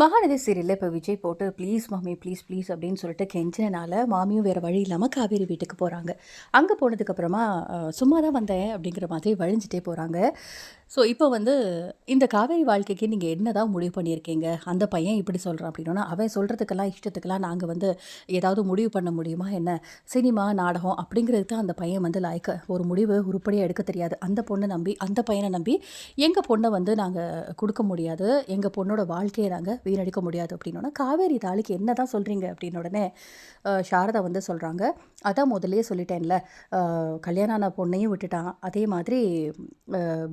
மகாநதி சீரியலில் இப்போ விஜய் போட்டு ப்ளீஸ் மாமி ப்ளீஸ் ப்ளீஸ் அப்படின்னு சொல்லிட்டு கெஞ்சினால மாமியும் வேறு வழி இல்லாமல் காவேரி வீட்டுக்கு போகிறாங்க அங்கே போனதுக்கப்புறமா சும்மா தான் வந்தேன் அப்படிங்கிற மாதிரி வழிஞ்சிட்டே போகிறாங்க ஸோ இப்போ வந்து இந்த காவேரி வாழ்க்கைக்கு நீங்கள் என்ன தான் முடிவு பண்ணியிருக்கீங்க? அந்த பையன் இப்படி சொல்கிறான் அப்படின்னா அவன் சொல்கிறதுக்கெல்லாம் இஷ்டத்துக்கெல்லாம் நாங்கள் வந்து ஏதாவது முடிவு பண்ண முடியுமா என்ன? சினிமா நாடகம் அப்படிங்கிறது தான் அந்த பையன் வந்து லாய்க்க ஒரு முடிவு உருப்படியாக எடுக்க தெரியாது. அந்த பொண்ணை நம்பி அந்த பையனை நம்பி எங்கள் பொண்ணை வந்து நாங்கள் கொடுக்க முடியாது. எங்கள் பொண்ணோட வாழ்க்கையை நாங்கள் வீணடிக்க முடியாது அப்படின்னோடனே காவேரி தாளிக்கு என்ன தான் சொல்கிறீங்க அப்படின்னு உடனே சாரதா வந்து சொல்கிறாங்க அதான் முதலே சொல்லிட்டேன்ல. கல்யாணம் ஆன பொண்ணையும் விட்டுட்டான். அதே மாதிரி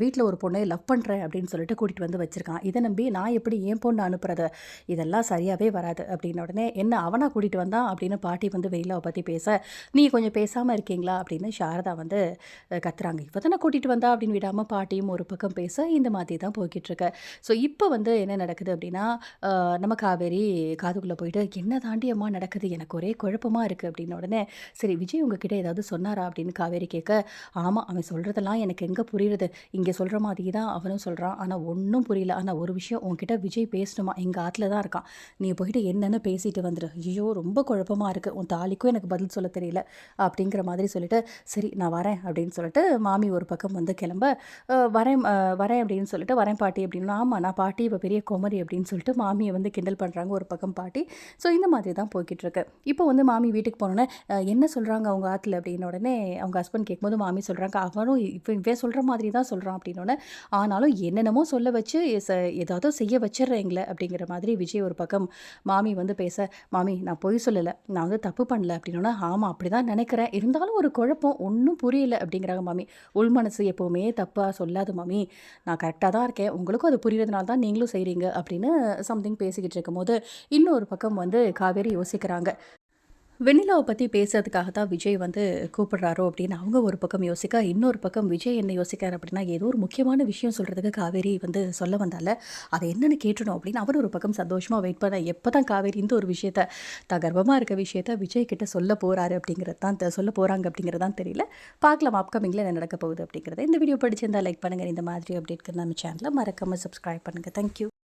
வீட்டில் ஒரு பொண்ணை லவ் பண்ணுறேன் அப்படின்னு சொல்லிட்டு கூட்டிகிட்டு வந்து வச்சுருக்கான். இதை நம்பி நான் எப்படி ஏன் பொண்ணு அனுப்புறது? இதெல்லாம் சரியாகவே வராது அப்படின்ன உடனே என்ன அவனாக கூட்டிகிட்டு வந்தான் அப்படின்னு பாட்டி வந்து வெயிலாவை பற்றி பேச நீ கொஞ்சம் பேசாமல் இருக்கீங்களா? அப்படின்னு சாரதா வந்து கத்துறாங்க. இப்போ தானே கூட்டிகிட்டு வந்தா? அப்படின்னு விடாமல் பாட்டியும் ஒரு பக்கம் பேச இந்த மாதிரி தான் போய்கிட்டு இருக்கு. ஸோ இப்போ வந்து என்ன நடக்குது அப்படின்னா நம்ம காவேரி காதுக்குள்ளே போயிட்டு என்ன தாண்டி அம்மா நடக்குது? எனக்கு ஒரே குழப்பமாக இருக்குது அப்படின்னு உடனே சரி விஜய் உங்ககிட்ட ஏதாவது சொன்னாரா? அப்படின்னு காவேரி கேட்க ஆமாம் அவன் சொல்கிறதெல்லாம் எனக்கு எங்கே புரியுறது? இங்கே சொல்கிற மாதிரி தான் அவனும் சொல்கிறான் ஆனால் ஒன்றும் புரியல. ஆனால் ஒரு விஷயம் உங்ககிட்ட விஜய் பேசணுமா? எங்கள் ஆற்றுல தான் இருக்கான். நீ போயிட்டு என்னென்னு பேசிட்டு வந்துடு ஐயோ ரொம்ப குழப்பமாக இருக்குது உன் தாலிக்கும் எனக்கு பதில் சொல்ல தெரியல. அப்படிங்கிற மாதிரி சொல்லிட்டு சரி நான் வரேன். அப்படின்னு சொல்லிட்டு மாமி ஒரு பக்கம் வந்து கிளம்ப வரேன் வரேன் அப்படின்னு சொல்லிட்டு வரேன் பாட்டி அப்படின்னு ஆமாம் நான் பாட்டி இப்போ பெரிய குமரி அப்படின்னு சொல்லிட்டு மாமி மாமியை வந்து கிண்டல் பண்ணுறாங்க ஒரு பக்கம் பாட்டி. ஸோ இந்த மாதிரி தான் போய்கிட்டுருக்கு. இப்போ வந்து மாமி வீட்டுக்கு போனோன்னே என்ன சொல்கிறாங்க அவங்க ஆற்றுல அப்படின்ன உடனே அவங்க ஹஸ்பண்ட் கேட்கும்போது மாமி சொல்கிறாங்க அவனும் இப்போ இவன் சொல்கிற மாதிரி தான் சொல்கிறான் அப்படின்னோடனே ஆனாலும் என்னென்னமோ சொல்ல வச்சு ஏதாவது செய்ய வச்சிடுறீங்களே அப்படிங்கிற மாதிரி விஜய் ஒரு பக்கம் மாமி வந்து பேச மாமி நான் பொய் சொல்லலை. நான் வந்து தப்பு பண்ணல அப்படின்னோன்னா ஆமாம் அப்படி தான் நினைக்கிறேன். இருந்தாலும் ஒரு குழப்பம் ஒன்றும் புரியல அப்படிங்கிறாங்க மாமி. உள் மனசு எப்போவுமே தப்பாக சொல்லாது மாமி. நான் கரெக்டாக தான் இருக்கேன். உங்களுக்கும் அது புரியறதுனால தான் நீங்களும் செய்கிறீங்க அப்படின்னு சம்திங் பேசிக்கிட்டு இருக்கும்போது இன்னொரு பக்கம் வந்து காவேரி யோசிக்கிறாங்க. வெண்ணிலாவை பற்றி பேசுறதுக்காக தான் விஜய் வந்து கூப்பிடுறாரோ அப்படின்னு அவங்க ஒரு பக்கம் யோசிக்க இன்னொரு பக்கம் விஜய் என்ன யோசிக்கிறார் அப்படின்னா ஏதோ ஒரு முக்கியமான விஷயம் சொல்கிறதுக்கு காவேரி வந்து சொல்ல வந்தால அதை என்னென்னு கேட்டணும் அப்படின்னு அவர் ஒரு பக்கம் சந்தோஷமாக வெயிட் பண்ண எப்போ தான் காவேரி இந்த ஒரு விஷயத்த தான் கர்ப்பமாக இருக்க விஷயத்த விஜய் கிட்ட சொல்ல போகிறாரு அப்படிங்கிறது தான் சொல்ல போகிறாங்க அப்படிங்கிறது தான் தெரியல. பார்க்கலாம் அப்கமிங்கில் என்ன நடக்க போகுது அப்படிங்கிறத. இந்த வீடியோ பிடிச்சிருந்தா லைக் பண்ணுங்கள் இந்த மாதிரி அப்டேட்க்கு நம்ம சேனலை மறக்காமல் சப்ஸ்கிரைப் பண்ணுங்கள் தேங்க்யூ